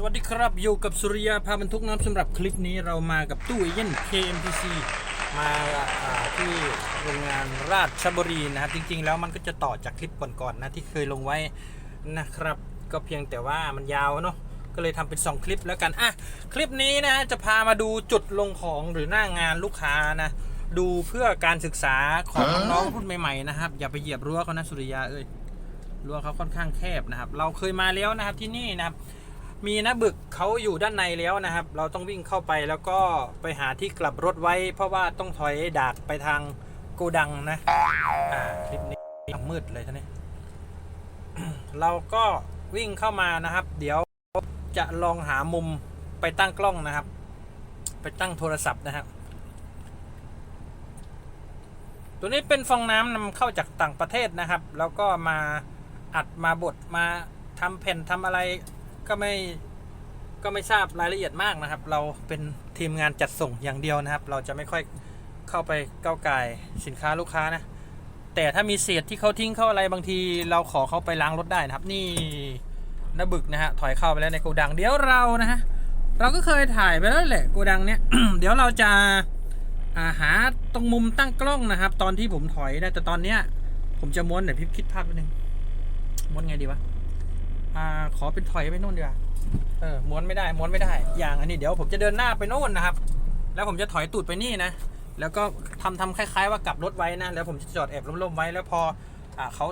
สวัสดีครับอยู่กับสุริยาพาบรรทุกน้ำสำหรับคลิปนี้เรามากับตู้เอเย่น KMTC มาที่โรงงานราชบุรีนะครับ จริงๆ แล้วมันก็จะต่อจากคลิปก่อนๆนะที่เคยลงไว้นะครับ ก็เพียงแต่ว่ามันยาวเนาะ ก็เลยทำเป็น 2 คลิปแล้วกันอะคลิปนี้นะจะพามาดูจุดลงของหรือหน้างานลูกค้านะดูเพื่อการศึกษาของน้องๆรุ่นใหม่ๆนะครับ อย่าไปเหยียบรั้วเขานะสุริยาเอ้ยรั้วเขาค่อนข้างแคบนะครับ เราเคยมาแล้วนะครับที่นี่นะครับ มีนะบึกเขาอยู่ด้านในแล้วนะครับ เราต้องวิ่งเข้าไปแล้วก็ไปหาที่กลับรถไว้ เพราะว่าต้องถอยดากไปทางโกดังนะอ่าคลิปนี้มืดเลยท่านี้เราก็วิ่งเข้ามานะครับ เดี๋ยว จะลองหามุมไปตั้งกล้องนะครับ ไปตั้งโทรศัพท์นะครับ ตัวนี้เป็นฟองน้ำนำเข้าจากต่างประเทศนะครับ แล้วก็มาอัดมาบดมาทำแผ่นทำอะไรก็ไม่ก็ไม่ทราบรายละเอียดมากนะครับ เราเป็นทีมงานจัดส่งอย่างเดียวนะครับ เราจะไม่ค่อยเข้าไปก้าวไก่สินค้าลูกค้านะ แต่ถ้ามีเศษที่เขาทิ้งเข้าอะไรบางที เราขอเขาไปล้างรถได้นะครับ นี่ นบึกนะฮะถอยเข้าไปแล้วในโกดังเดี๋ยวเรานะฮะเราก็เคยถ่ายไปแล้วแหละโกดังเนี้ยเดี๋ยวเราจะาหาตรงมุมตั้งกล้องนะครับ ตอนที่ผมถอยนะแต่ตอนเนี้ย ผมจะม้วนเดี๋ยวพี่คิดภาพไปหนึ่งม้วนไงดีวะอ่าขอเป็นถอยไปโน่นดีกว่าเออม้วนไม่ได้ม้วนไม่ได้ อย่างอันนี้เดี๋ยวผมจะเดินหน้าไปโน่นนะครับ แล้วผมจะถอยตูดไปนี่นะแล้วก็ทำทำคล้าย ๆ ว่ากลับรถไว้นะแล้วผมจะจอดแอบล้มๆไว้แล้วพออ่าเขา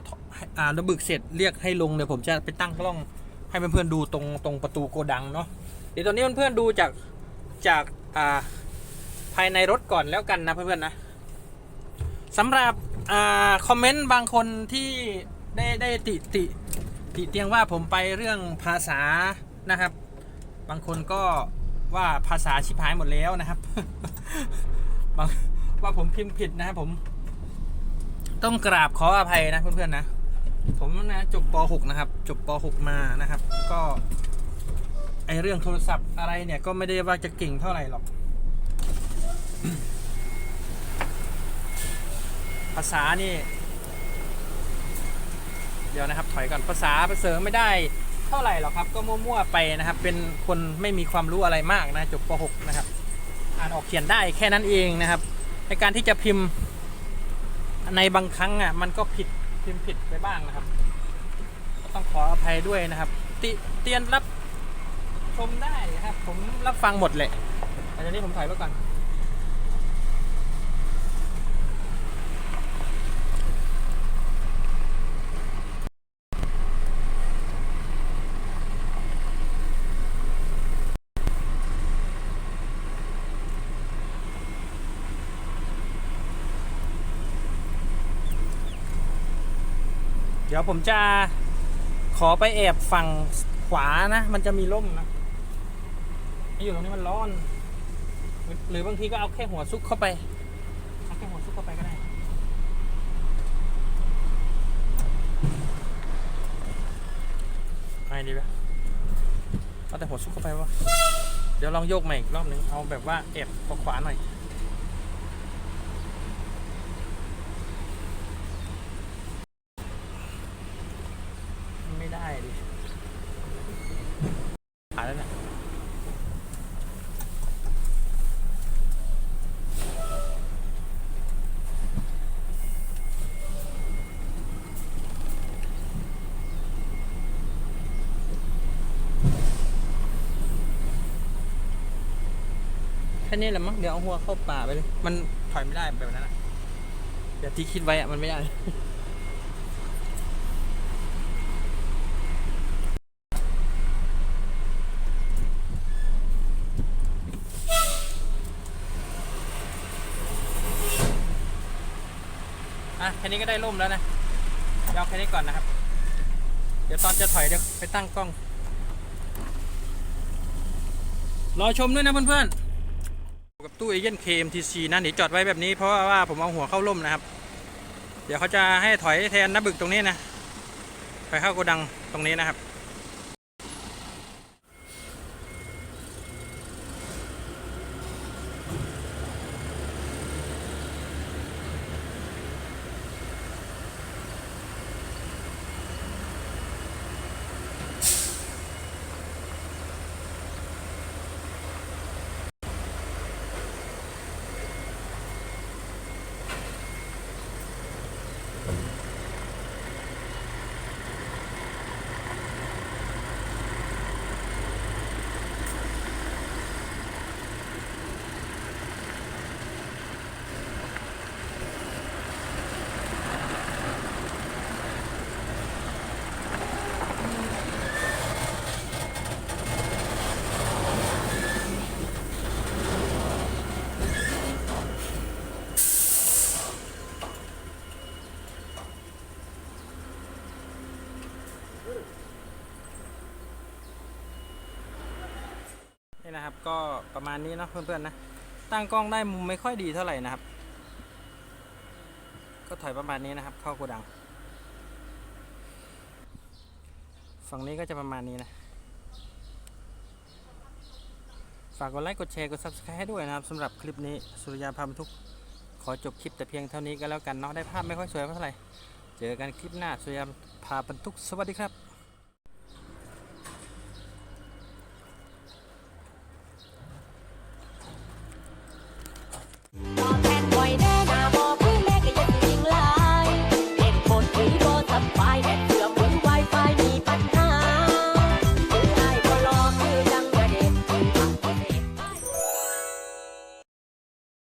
อ่าระบึกเสร็จเรียกให้ลงเดี๋ยวผมจะไปตั้งกล้อง ให้เพื่อนๆดูตรงตรงประตูโกดังเนาะเดี๋ยวตอนนี้เพื่อนๆดูจากจากอ่าภายในรถก่อนแล้วกันนะเพื่อนๆนะสำหรับอ่าคอมเมนต์บางคนที่ได้ได้ติติติเตียงว่าผมไปเรื่องภาษานะครับ บางคนก็ว่าภาษาชิบหายหมดแล้วนะครับว่าผมพิมพ์ผิดนะครับผม ต้องกราบขออภัยนะเพื่อนๆนะ ผมนะจบป .6 นะครับ จบป .6 มานะครับ ก็ไอเรื่องโทรศัพท์อะไรเนี่ยก็ไม่ได้ว่าจะเก่งเท่าไหร่หรอก ภาษานี่ เดี๋ยวนะครับ ถอยก่อนภาษาภาษาไม่ได้เท่าไหร่หรอกครับ ก็มั่วๆไปนะครับ เป็นคนไม่มีความรู้อะไรมากนะ จบป .6 นะครับ อ่านออกเขียนได้แค่นั้นเองนะครับ ในการที่จะพิมพ์ในบางครั้งอะมันก็ผิด พิมพ์ผิดไปบ้างนะครับ ก็ต้องขออภัยด้วยนะครับ ติเตียนรับชมได้ครับ ผมรับฟังหมดแหละอันนี้ผมถ่ายไปก่อน เดี๋ยวผมจะขอไปแอบฝั่งขวานะ มันจะมีร่มนะไม่อยู่ตรงนี้มันร้อน หรือบางทีก็เอาแค่หัวซุกเข้าไป เอาแค่หัวซุกเข้าไปก็ได้ไปดีปะเอาแต่หัวซุกเข้าไปวะ เดี๋ยวลองโยกใหม่อีกรอบหนึ่งเอาแบบว่าแอบขวาหน่อย ไม่ได้ดิหายแล้วเนี่ย แค่นี้แหละมั้งเดี๋ยวเอาหัวเข้าป่าไปเลย มันถอยไม่ได้แบบนั้นอะเดี๋ยวที่คิดไว้อะมันไม่ได้อะแค่นี้ก็ได้ร่มแล้วนะเดี๋ยวเอาแค่นี้ก่อนนะครับ เดี๋ยวตอนจะถอยเดี๋ยวไปตั้งกล้อง รอชมด้วยนะเพื่อนๆ กับตู้เอเย่นเคมทีซีนะหนีจอดไว้แบบนี้เพราะว่าผมเอาหัวเข้าร่มนะครับ เดี๋ยวเขาจะให้ถอยแทนน้ำบึกตรงนี้นะถอยเข้าโกดังตรงนี้นะครับ นะครับ ก็ประมาณนี้เนาะเพื่อนๆนะ ตั้งกล้องได้มุมไม่ค่อยดีเท่าไหร่นะครับ ก็ถอยประมาณนี้นะครับ เข้าโกดัง ฝั่งนี้ก็จะประมาณนี้นะ ฝากกดไลค์กดแชร์กด subscribe ให้ด้วยนะครับสำหรับคลิปนี้สุริยาพาบรรทุกขอจบคลิปแต่เพียงเท่านี้ก็แล้วกันเนาะได้ภาพไม่ค่อยสวยเท่าไหร่เจอกันคลิปหน้าสุริยาพาบรรทุกสวัสดีครับ